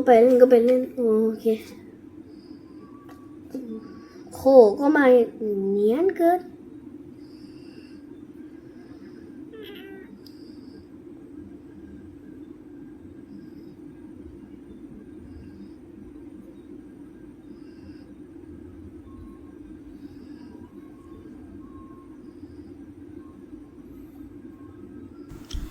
ก็ไปเล่นก็ไปเล่นโอเคโคก็มาเนียนเกิน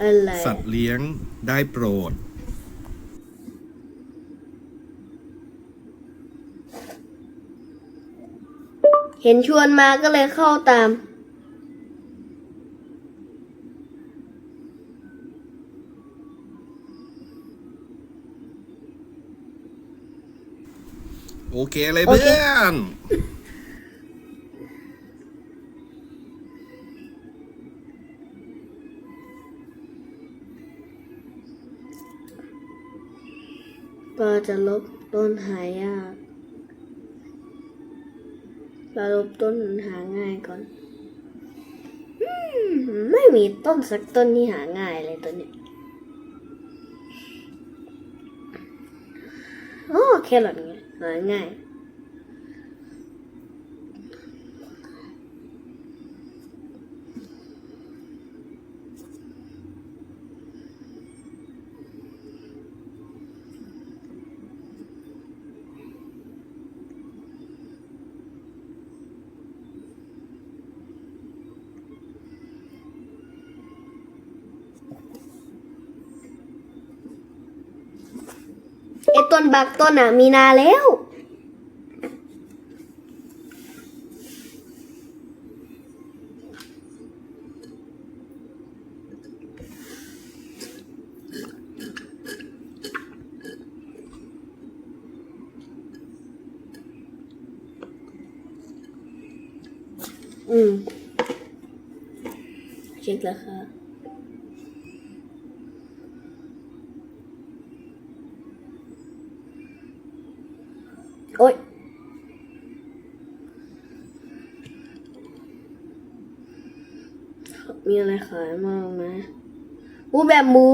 อะไรสัตว์เลี้ยงได้โปรด เห็นชวนมาก็เลยเข้าตาม โอเคเลยโอเค เพื่อนก็จะลบต้นหายาก เราลบต้นหาง่ายก่อนอมไม่มีต้นสักต้นที่หาง่ายเลยตัวเนี้ยโอ้แครอทไงหาง่าย ต้นบักต้นอะมีนาแล้ว อืมเช็คราคา โอ๊ย มีอะไร ขายมากไหมอูแบบมู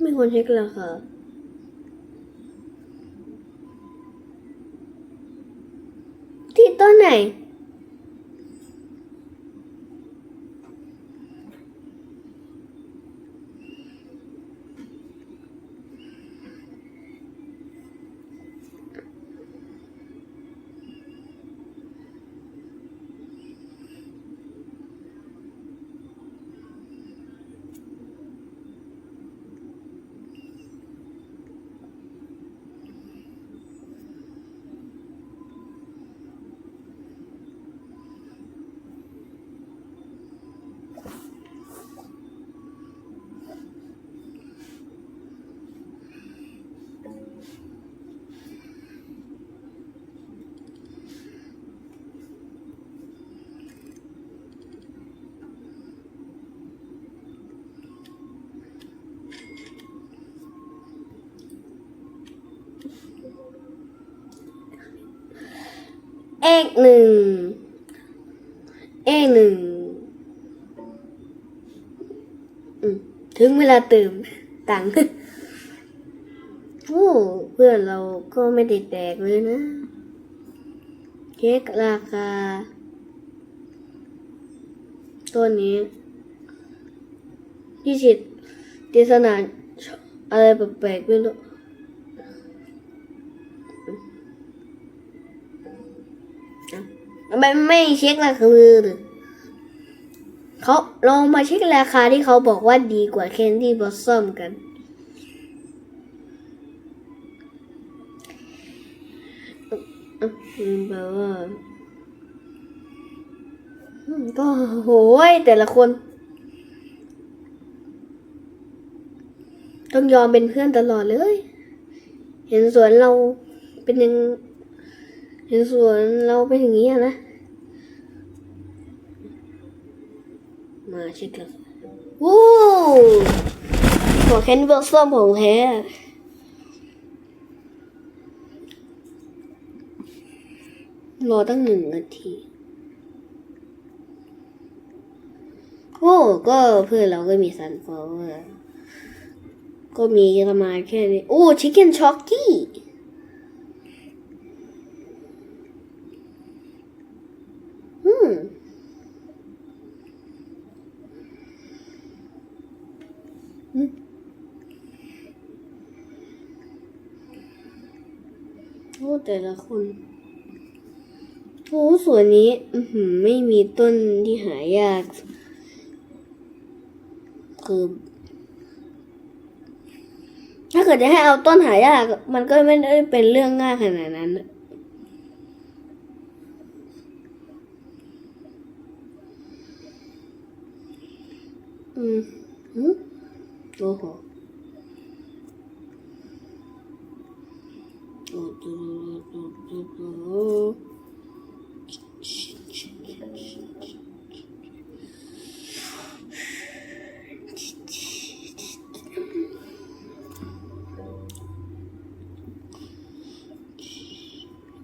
ไม่คนเช็คราคาที่ต้นไหน เอก หนึ่งเอหนึ่งถึงเวลาเติมตังค์โอ้เพื่อนเราก็ไม่ได้แตกเลยนะเช็คราคา ตัวนี้ที่ฉีดดิสนาอะไรแปลกๆไม่รู้ ไมไม่เช็คราคาเลยเขาลองมาเช็คราคาที่เขาบอกว่าดีกว่าแคนดี้บอสซัมกันอืมแปลว่าก็โหยแต่ละคน ต้องยอมเป็นเพื่อนตลอดเลย เห็นสวนเราเป็นยัง เห็นสวนเราเป็นอย่างนี้นะ มาเช็คแล้ววู้หัวแคนเบอร์ส้มของแท้รอตั้งหนึ่งนาที โอ้ ก็เพื่อนเราก็มีซันฟลาวเวอร์ก็มีประมาณแค่นี้ โอ้ ชิคเก้นช็อกกี้อืม โอ้ แต่ละคนโอ้ส่วนนี้ไม่มีต้นที่หายาก คือ ถ้าเกิดจะให้เอาต้นหายาก มันก็ไม่ได้เป็นเรื่องง่ายขนาดนั้นอืมหืมโอ้โห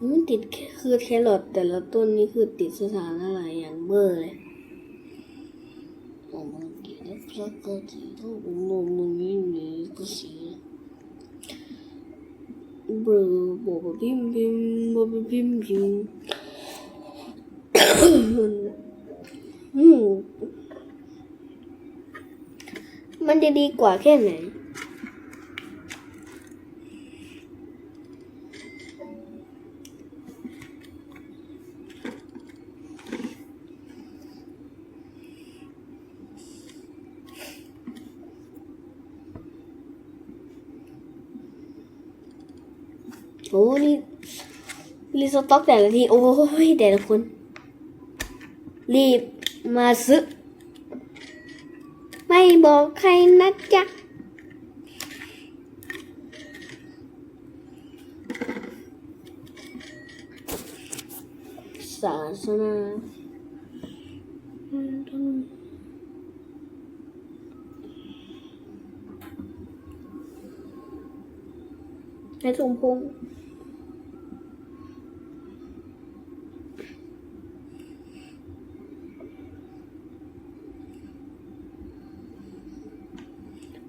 มันติดแค่คือแครอทแต่ละต้นนี่คือติดสถานอะไรอย่างเบอร์เลย 我们给了这个地图，我们与你不行。 บลูบอบบิมบิมบอบบิมบิมมันจะดีกว่าแค่ไหน รีสต็อกแต่ละที โอ้ยแต่ละคน รีบมาซื้อ ไม่บอกใครนะจ๊ะศาสนาในสมพง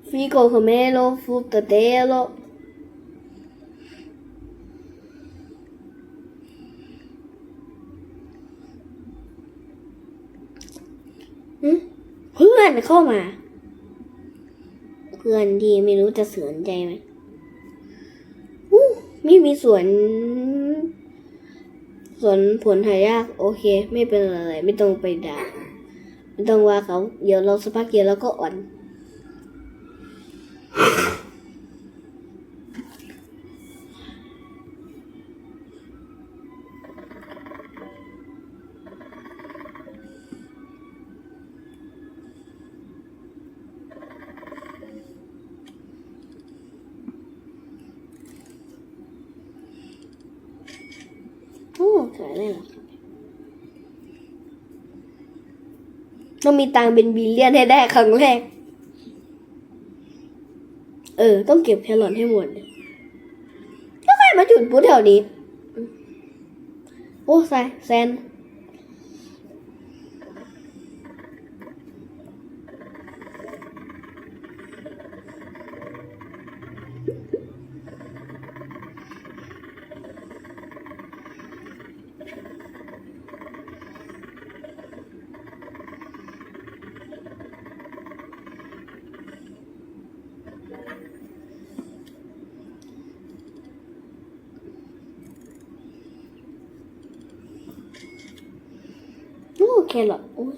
ษ์ฟิโกคาเมโลฟูตเตโลหึเพื่อนเข้ามา เพื่อนที่ไม่รู้จะเสือนใจไหมอู้ไม่มีสวนสวนผลหายาก โอเค ไม่เป็นอะไร ไม่ต้องไปด่า ไม่ต้องว่าเขา เดี๋ยวเราสักพักเดียวเราก็อ่อน โอ้ขายได้เหรอต้องมีตังเป็นบิลเลียนให้ได้ครั้งแรก เออ ต้องเก็บแครอทให้หมดแล้วใครมาจุดปุ๊บแถวนี้ โอ้ใส่แซน รอทโอ้ย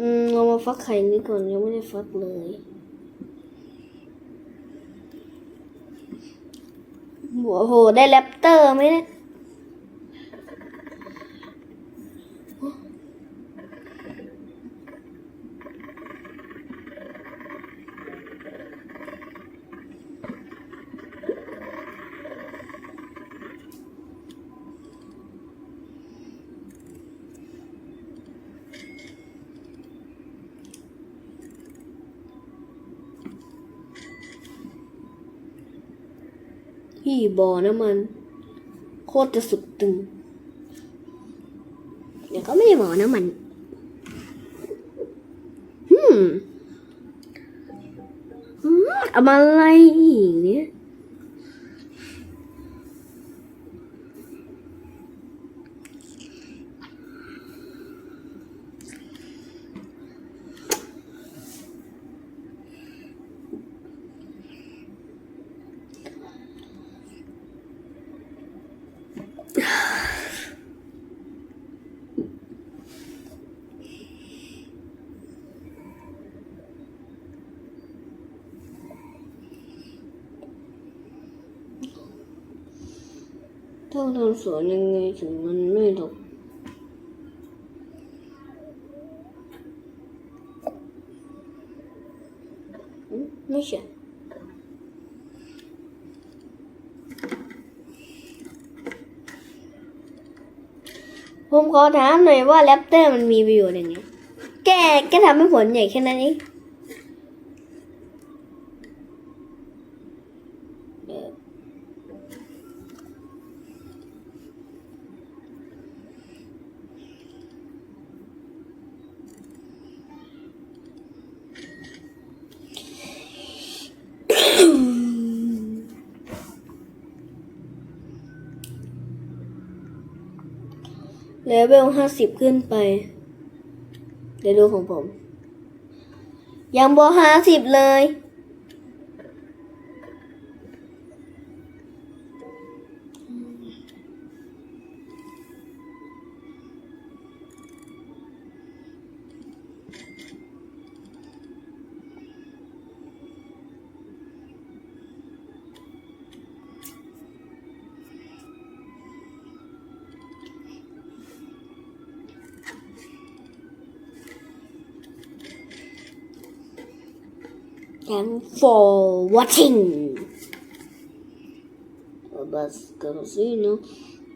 อืมเรามาฟักไข่นี้ก่อนยังไม่ได้ฟักเลยโอ้โห ได้แรปเตอร์ไหมเนี่ย พี่บอน้ำมัน โคตรจะสุดตึง เดี๋ยวก็ไม่ได้บอน้ำมันฮึมอืมอามอะไรอีกเนี่ย ต้องทำสวนยังไงถึงมันไม่ดกอืมไม่ใช่ผมขอถามหน่อยว่าแรปเตอร์มันมีประโยชน์ยังไง แกแกทำให้ผลใหญ่แค่นั้นเอง เลเวลห้าสิบขึ้นไปเดี๋ยวดูของผม ยังบอห้าสิบเลย and for watching. बस करो सीनो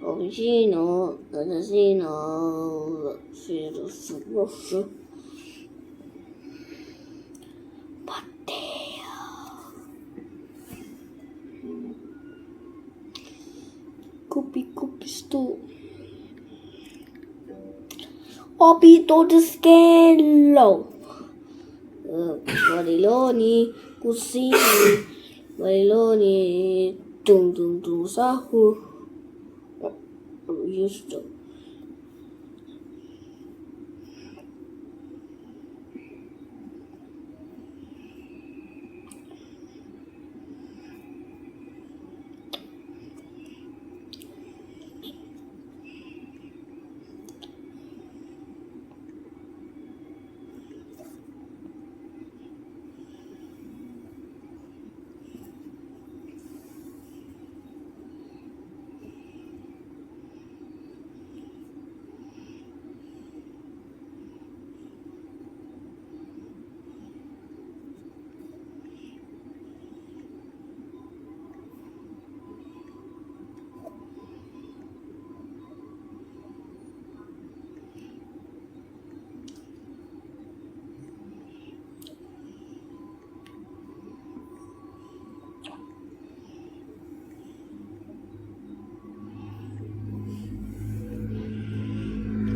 और सीनो करो सीनो फिर सुबह Kupi to the scale. Bariloni, Cusini, Bariloni, Tum Tum Tum Sahu.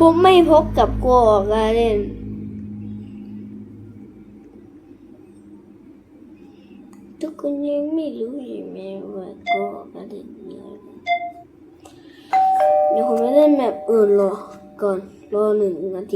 ผมไม่พบกับกลัวออกการเล่น ทุกคนยังไม่รู้อยู่ไหมว่ากลัวออกการเล่นมีอะไรเดี๋ยวผมไปเล่นแบบอื่นรอก่อนรอหนึ่งนาที